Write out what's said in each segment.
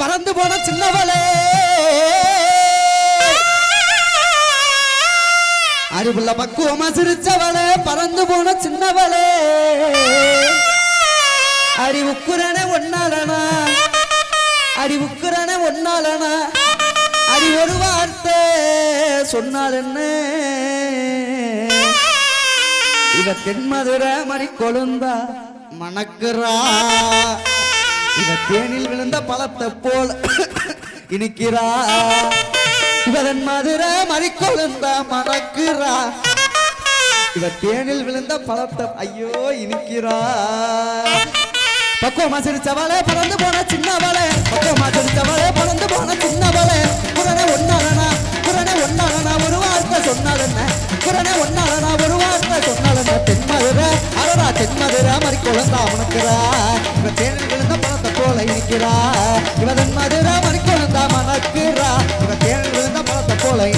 பறந்து போன சின்னவளே. அறிவுள்ள பக்குவமா சிரிச்சவளே பறந்து போன சின்னவளே. அறிவுக்குறனே ஒன்னாலனா அறிவுக்குறனே ஒன்னாலனா அறி ஒரு வார்த்தை சொன்னால் என்ன? இவ தென்மதுரை மணி கொழுந்தா மணக்குறா. இவ தேனில் விழுந்த பழத்தை போல் இனிக்கிறா. இவதன் மதுரை மணி மறக்கிறா. மணக்குறா இவ தேனில் விழுந்த பழத்தை ஐயோ இனிக்கிறா. பக்குவமா சிரிச்சவளே பறந்து போன சின்னவளே. பக்குவமா சிரிச்சவளே பறந்து போன சின்னவளே. குரனை ஒன்னாலனா குரனை ஒன்னாலனா ஒரு சொன்னால் என்ன குரனை ஒன்னாலனா ஒரு வார்த்தை சொன்னால் என்ன தென்மதுரை அடடா தென்மதுரை மாதிரி குழந்தா அவனுக்குறா இவ தேனில் விழுந்த பழத்தை போல இருக்கிறா இவ தென்மதுரை மாதிரி குழந்தா மணக்குறா தேனில் விழுந்த பழத்தை போல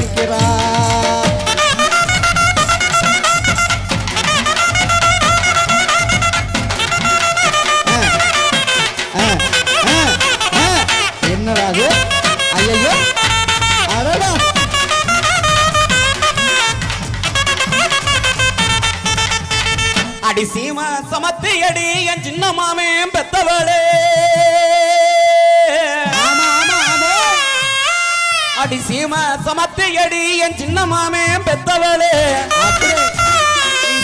பத்தியடி அடி என் சின்ன மாமே பெத்தவளே. அடி சீமா சமத்தி அடி என் சின்ன மாமே பெத்தவளே.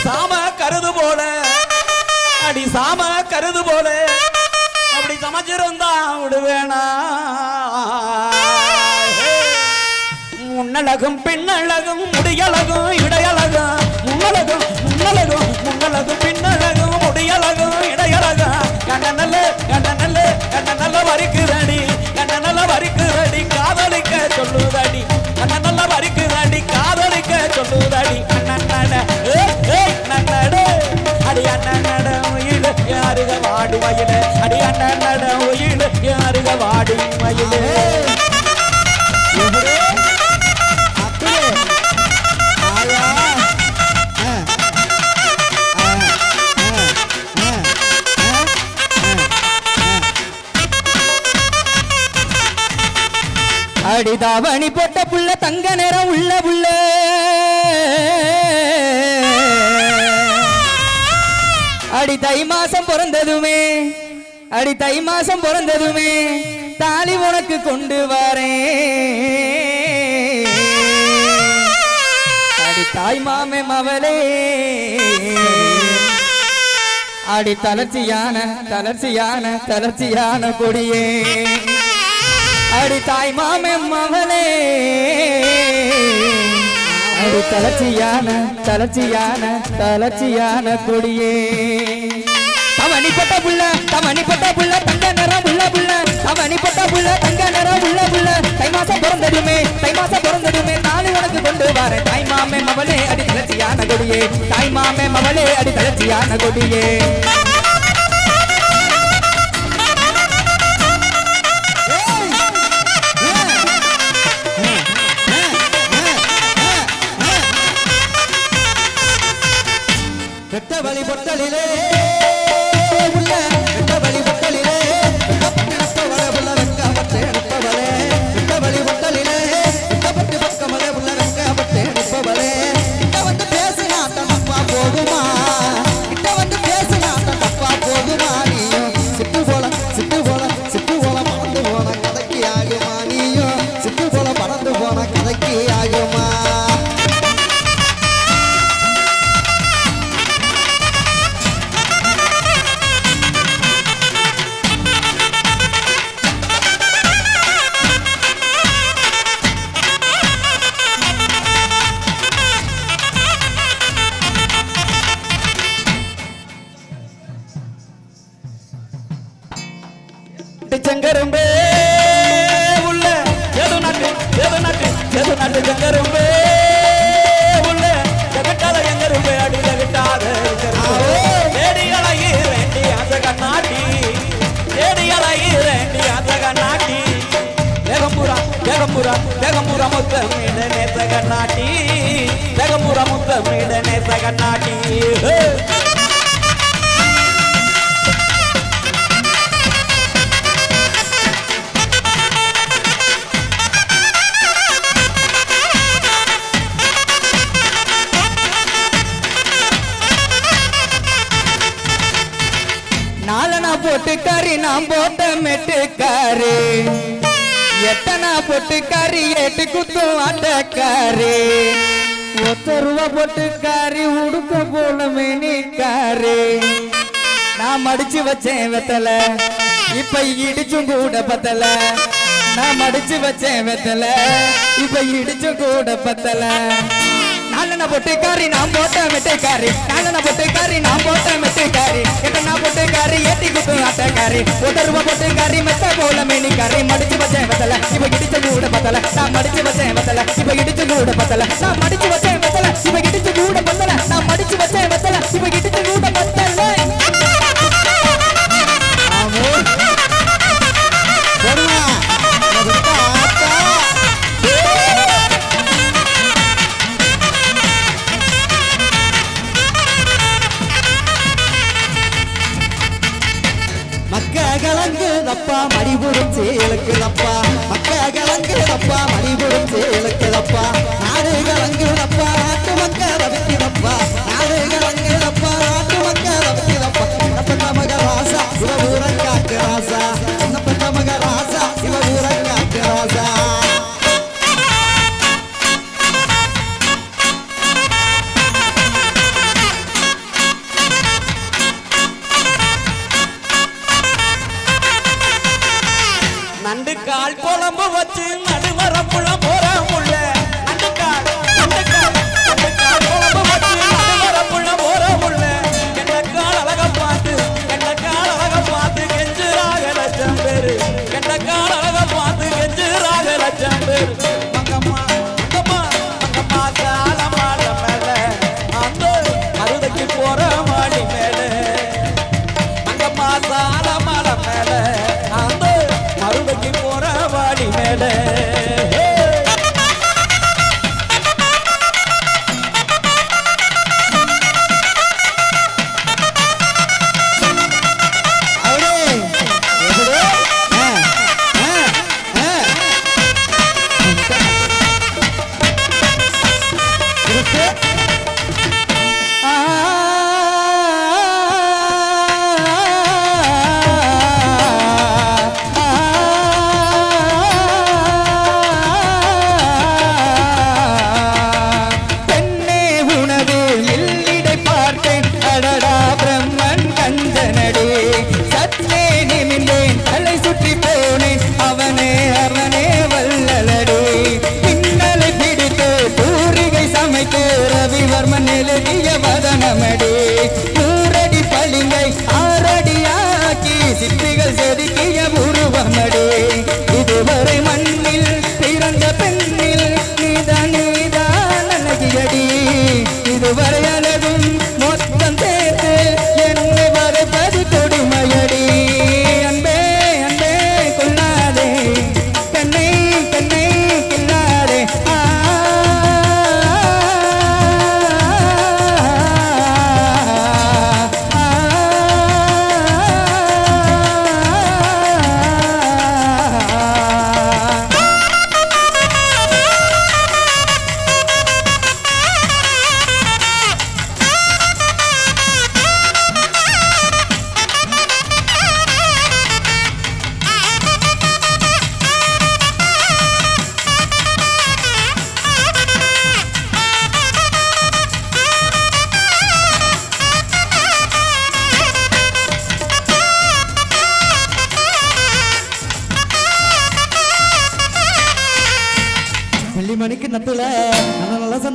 சாம கருது போல. அடி சாம கருது போல. அப்படி சமைச்சிருந்தா விடுவேனா. முன்னழகும் பின்னழகும் முடியழகும் இடையழகும் முன்னழகும் முன்னழகும் முன்னழகும் பின்னழகும். இடையழகும் கண்ட நல்ல கண்ட நல்ல கண்ட நல்ல வரிக்குதடி. கண்ட நல்ல வரிக்குதடி காதலிக்க சொல்லுதடி. கண்ட நல்ல வரிக்குதடி காதலிக்க சொல்லுதடி. அண்ணன் ஏய் நன்னட அடி அண்ணன் உயிர் யாருக வாடு மயில. அடி அண்ணன் உயிர் யாருக வாடி மயிலே. அடிதாவணி போட்ட புள்ள தங்க நேரம் உள்ள புள்ள. அடி தை மாசம் பிறந்ததுமே அடி தை மாசம் பிறந்ததுமே தாலி உனக்கு கொண்டு வரேன். அடி தாய் மாமே மவளே. அடி தளர்ச்சியான தளர்ச்சியான தளர்ச்சியான கொடியே. அடி தாய் மாமே மகளே அடி தளர்ச்சியான தளர்ச்சியான தளர்ச்சியான கொடியே. தவணி பட்ட புள்ள தவணி பட்ட புள்ள தங்க நிறம் உள்ள புள்ள. தவணி பட்ட புள்ள தங்க நிறம் உள்ள புள்ள. தை மாசம் பிறந்ததுமே தை மாசம் பிறந்ததுமே நானு உனக்கு கொண்டு வரேன். தாய் மாமே மவளே அடி தளர்ச்சியான கொடியே. தாய் மாமே மவளே அடி தளர்ச்சியான கொடியே. வழிபட்டலிலே. செங்கரும்பே உள்ள. எது நட்டு எது நட்டு எது நட்டு செங்கரும்பே உள்ள. ஜகட்டாத எங்கரும்பே அடி ஜகட்டாத தேடி அழகி ரெண்டி அந்த கண்ணாட்டி தேடி ரெண்டி அந்த கண்ணாட்டி வேகம்புரா வேகம்புரா வேகம்புரா முத்த மீட நேச கண்ணாட்டி வேகம்புரா முத்த மீட நேச கண்ணாட்டி போட்ட மெட்டுக்காரு எத்தனா பொட்டுக்காரி எட்டு குத்து ஆட்டக்காரு ஒத்த ரூபா பொட்டுக்காரி உடுக்க போல மேனிக்காரு. நான் மடிச்சு வச்சேன் வெத்தல இப்ப இடிச்சும் கூட பத்தல. நான் மடிச்சு வச்சேன் வெத்தல இப்ப இடிச்சும் கூட பத்தல. நாலன பொட்டுக்காரி நான் போட்ட மெட்டைக்காரி நாலன பொட்டுக்காரி நான் போட்ட மெட்டைக்காரி எட்டனா பொட்டுக்காரி ஏட்டி குத்து ஆட்டக்காரி ஒரு ரூபா பொட்டுக்காரி மெத்த போல மேனிக்காரி மடிச்சு வச்சேன் வெத்தல இப்ப இடிச்சு கூட பத்தல. நான் மடிச்சு வச்சேன் வெத்தல இப்ப இடிச்சு கூட பத்தல. நான் மடிச்சு வச்சேன் வெத்தல இப்ப இடிச்சு கூட பத்தல. நான் மடிச்சு வச்சேன் வெத்தல இப்ப இடிச்சு കളഞ്ഞ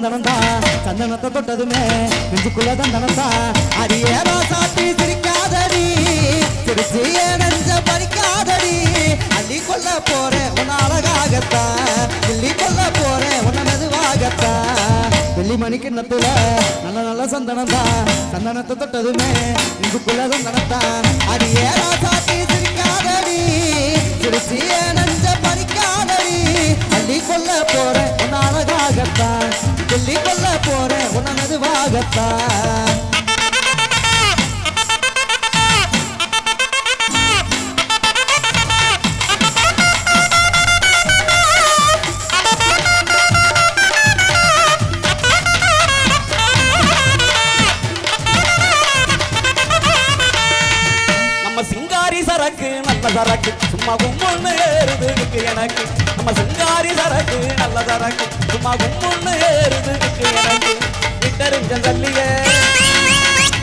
சந்தனம் தான் சந்தனத்தை தொட்டதுமே நெஞ்சுக்குள்ள தந்தனம் தான் அடியேரா சாத்தி சிரிக்காதடி சிரிச்சு நெஞ்ச பறிக்காதடி. அள்ளி கொள்ள போறேன் உன் அழகாகத்தான் கிள்ளி கொள்ள போறேன் உன மெதுவாகத்தான் வெள்ளி மணிக்கு நத்துல நல்ல நல்ல சந்தனம் தான் சந்தனத்தை தொட்டதுமே நெஞ்சுக்குள்ள தந்தனம் தான் அடியேரா சாத்தி சிரிக்காதடி சிரிச்சு நெஞ்ச சொல்லி கொள்ள போறேன் உன் அழகாகத்தான். சொல்லி கொள்ள போறேன் உன் மெதுவாகத்தான் நம்ம சிங்காரி சரக்கு சும்மா கும்முன்னு ஏறுதுக்கு எனக்கு. நம்ம சிங்காரி சரக்கு நல்ல சரக்கு. சும்மா கும்முன்னு ஏறுது எனக்கு. விட்டறிஞ்ச சல்லியே.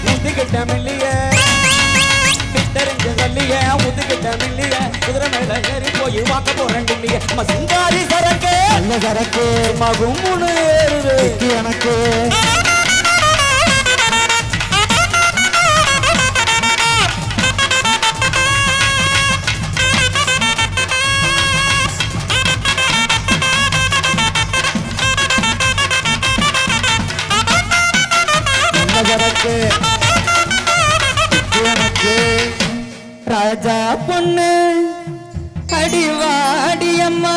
முந்திக்கிட்ட மில்லியே. விட்டறிஞ்ச சல்லியே முந்திக்கிட்ட மில்லியே. குதிரை மேல ஏறி போய் வாக்க போறேன் இல்லையே நம்ம சிங்காரி சரக்கு நல்ல சரக்கு. சும்மா கும்முன்னு ஏறுது எனக்கு. எனக்கு எனக்கு ராஜா பொண்ணு அடிவாடியம்மா.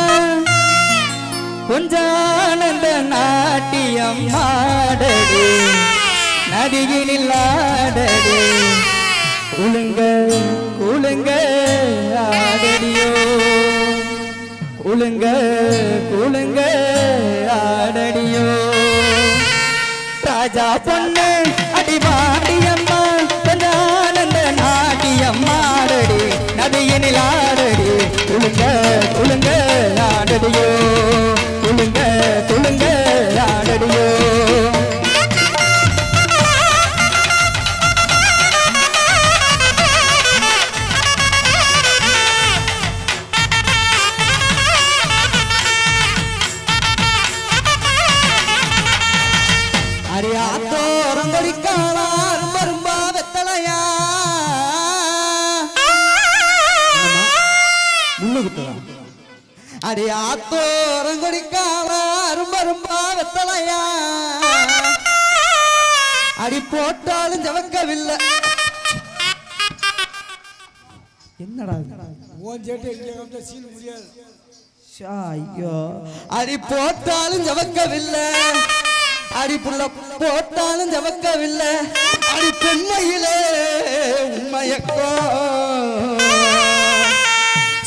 கொஞ்சானந்த நாட்டியம் ஆடடி. நதியினில் ஆடடி குளுங்க குளுங்க ஆடடியோ. குளுங்க குளுங்க ஆடடியோ. ராஜா பொண்ணு அடிவாடியம்மா கொஞ்சம் ஆனந்த நாட்டியம் ஆடடி. நதியினில் ஆடடி. குளுங்க குளுங்க ஆடடியோ. ஜவக்கவில்லை என்னடா இது? ஓன் சேட்டு எங்கே வந்து சீன் முடியாது. ஷா, ஐயோ. அடி போட்டாலும் ஜவக்கவில்லை. அடி புள்ள போட்டாலும் ஜவக்கவில்லை. அடி பெண்மையிலே உண்மையக்கோ.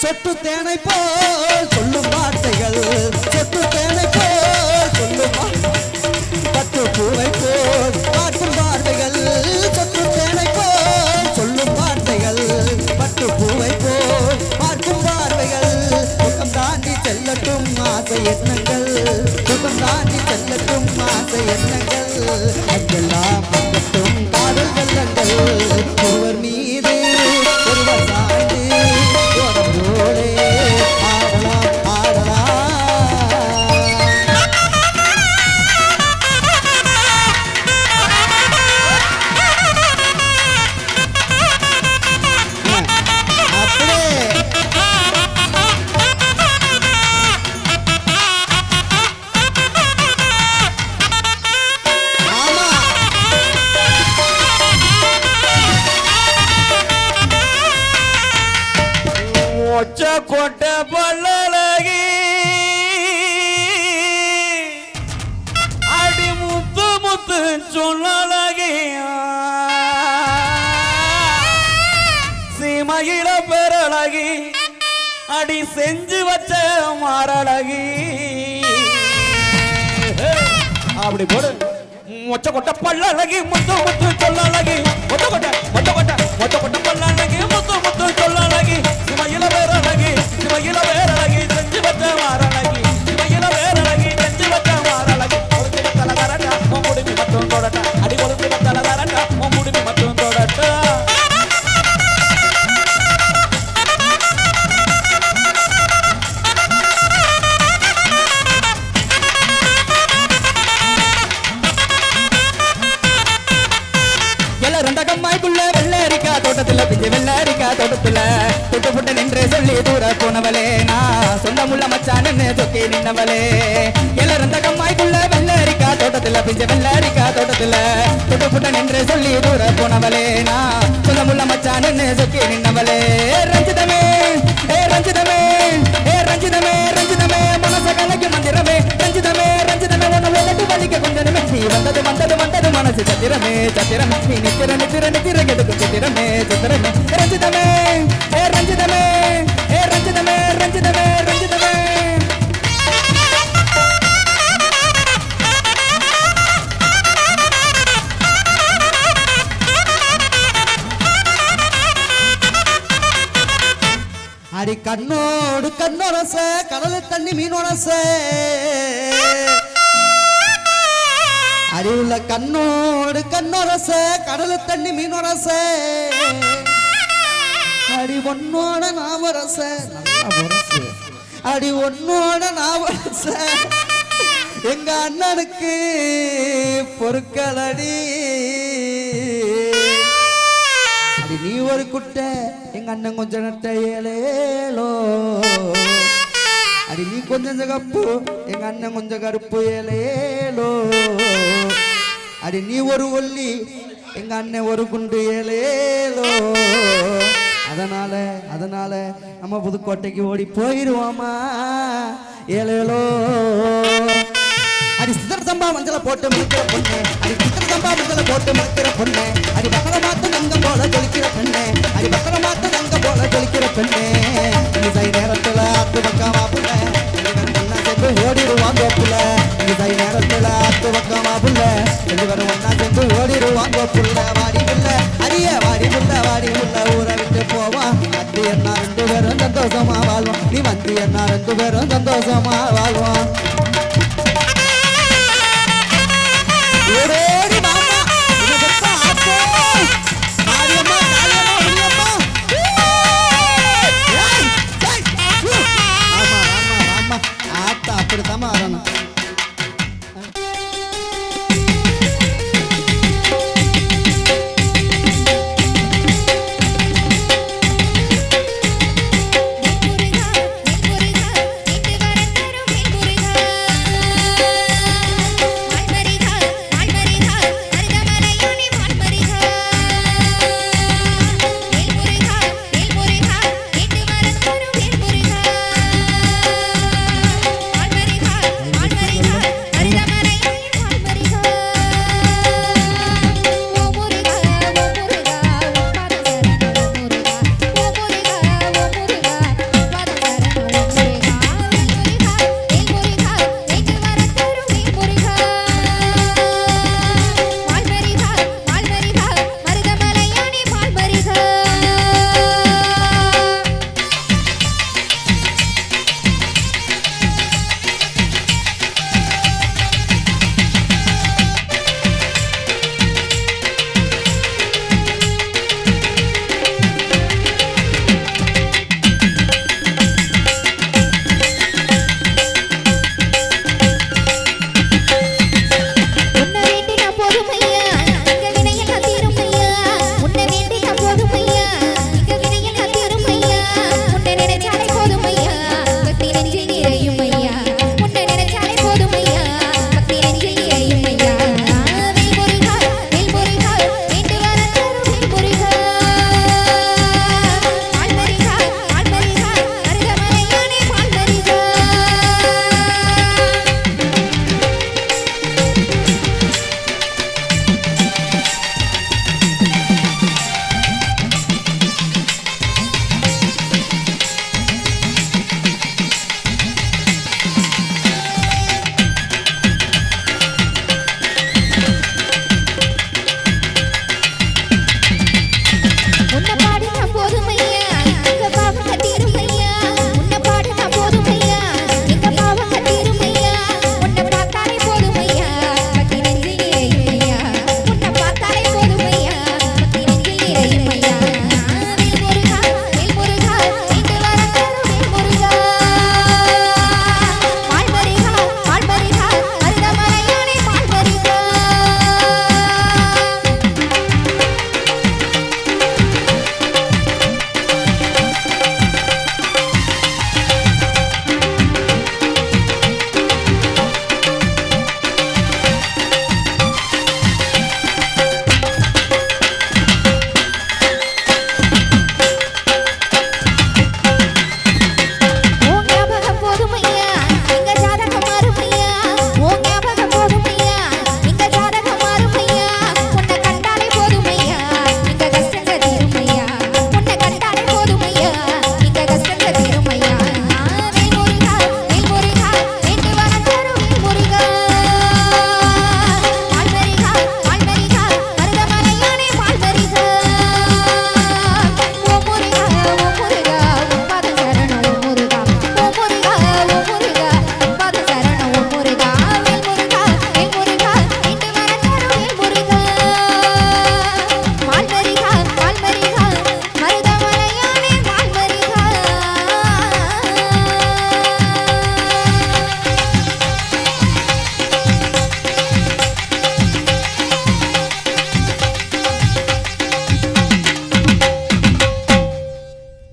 சொட்டு தேனை போல் சொல்லும் வார்த்தைகள். சொட்டு தேனை போல் சொல்லும் பட்டு பூவை போல் ஆசை எண்ணங்கள். சுகம் தாண்டி செல்லட்டும் ஆசை எண்ணங்கள். அங்கெல்லாம் பக்கட்டும் செஞ்சு வச்ச மாரழகி. அப்படி போடு. மொச்ச கொட்ட பல்லழகி முத்து முத்து சொல்லழகி மொத்த கொட்ட மொத்த கொட்ட மொத்த கொட்ட பல்லழகி முத்து முத்து சொல்ல கண்ணு தொக்கி நின்னவளே. எல ரெண்ட கம்மாய்க்குள்ள வெள்ளரிக்கா தோட்டத்துல பிஞ்ச வெள்ளரிக்கா தோட்டத்துல. தொட்டு புட்ட நின்று சொல்லி தூர போனவளே நான். சொந்தமுள்ள மச்சான்னு சொக்கி நின்னவளே. ரஞ்சிதமே ஏ ரஞ்சிதமே ஏ ரஞ்சிதமே ரஞ்சிதமே மனச கலைக்கு மந்திரமே. ரஞ்சிதமே ரஞ்சிதமே உன்னை விளக்கு வலிக்க கொஞ்சமே நீ வந்தது வந்தது வந்தது மனசு சத்திரமே சத்திரமே. நீ நித்திர நித்திர நித்திர கெடுக்கும் சத்திரமே சத்திரமே. ரஞ்சிதமே ஏ ரஞ்சிதமே ஏ ரஞ்சிதமே ரஞ்சிதமே. அடி கண்ணோடு கண்ணொரச கடல் தண்ணி மீனொரச. அறிவுள்ள கண்ணோடு கண்ணொரச கடல் தண்ணி மீனொரச. அடி ஒன்னோட நாவரச. நல்லா அடி ஒன்னோட நாவரச. எங்க அண்ணனுக்கு பொருட்களடி அடி நீ ஒரு குட்டை. எங்க அண்ணன் கொஞ்ச நட்ட ஏலேலோ அடி நீ கொஞ்சம் சிகப்பு எங்க அண்ணன் கொஞ்சம் கருப்பு ஏலேலோ அடி நீ ஒரு ஒல்லி எங்க அண்ணன் ஒரு குண்டு ஏலேலோ அதனால அதனால நம்ம புதுக்கோட்டைக்கு ஓடி போயிருவோமா? ஏலேலோ அடி சித்திர சம்பா மஞ்சளை போட்டு மிளிக்கிற பொண்ணு. அடி சித்தர் சம்பா மஞ்சளை போட்டு மிளிக்கிற பொண்ணு. அடி பக்கர